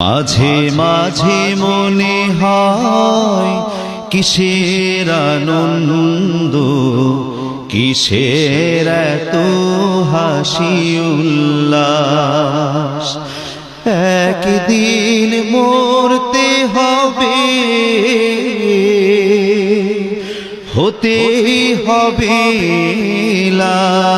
মাঝে মাঝে মনে হয় কিসের আনন্দ, কিসের এত হাসি উল্লাস। একদিন মরতে হবে, হতেই হবে লাশ।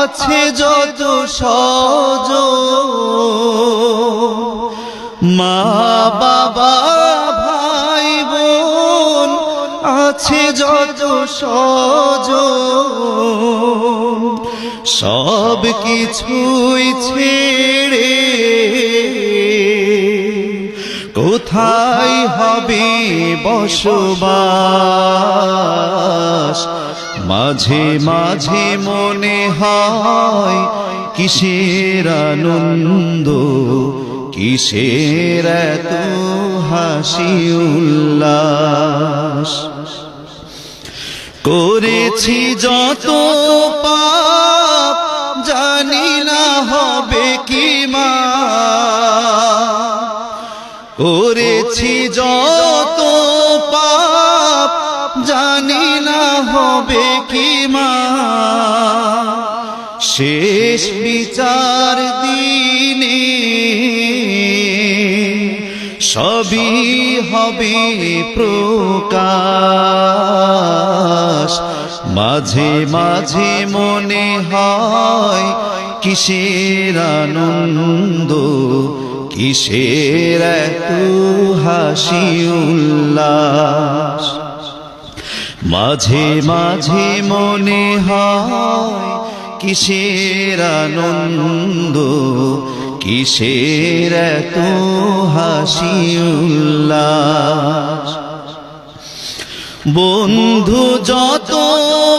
আছে যত সজ মা, বাবা, ভাই, বোন, আছে যত সজ সব কিছুই ছেড়ে কোথায় হবে বসবাস? মাঝে মাঝে মনে হয় কিসের আনন্দ, কিসের এত হাসি উল্লাস। করেছি যত পাপ, জানি না হবে কি মা জানি না হবে কি মা। শেষ বিচার দিনে সবই হবে প্রকাশ। মাঝে মাঝে মনে হয় কিসের আনন্দ, কিসের এত হাসি উল্লাস। মাঝে মাঝে মনে হয় কিসের আনন্দ? কিসের এত হাসি উল্লাস? বন্ধু যত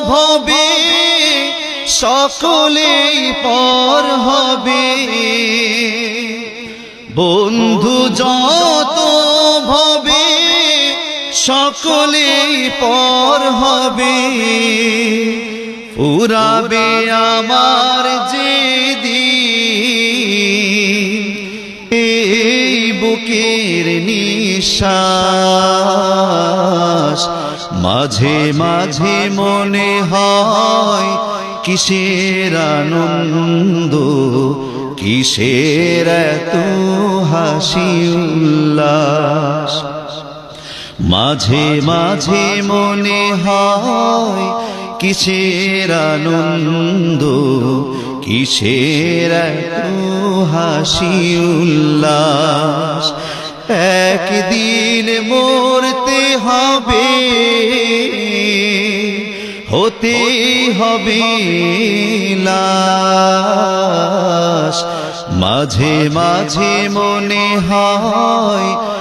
ভবে সকলেই পর হবে। বন্ধু যত সকলেই পর হবে। পুরাবে আমার যে এই বুকের নিঃশ্বাস। মাঝে মাঝে মনে হয় কিসের আনন্দ কিসের এত হাসি উল্লাস। মাঝে মাঝে মনে হয়, কিসের আনন্দ, কিসের হাসি উল্লাস। একদিন মরতে হবে, হতে হবে লাশ। মাঝে মাঝে মনে হয়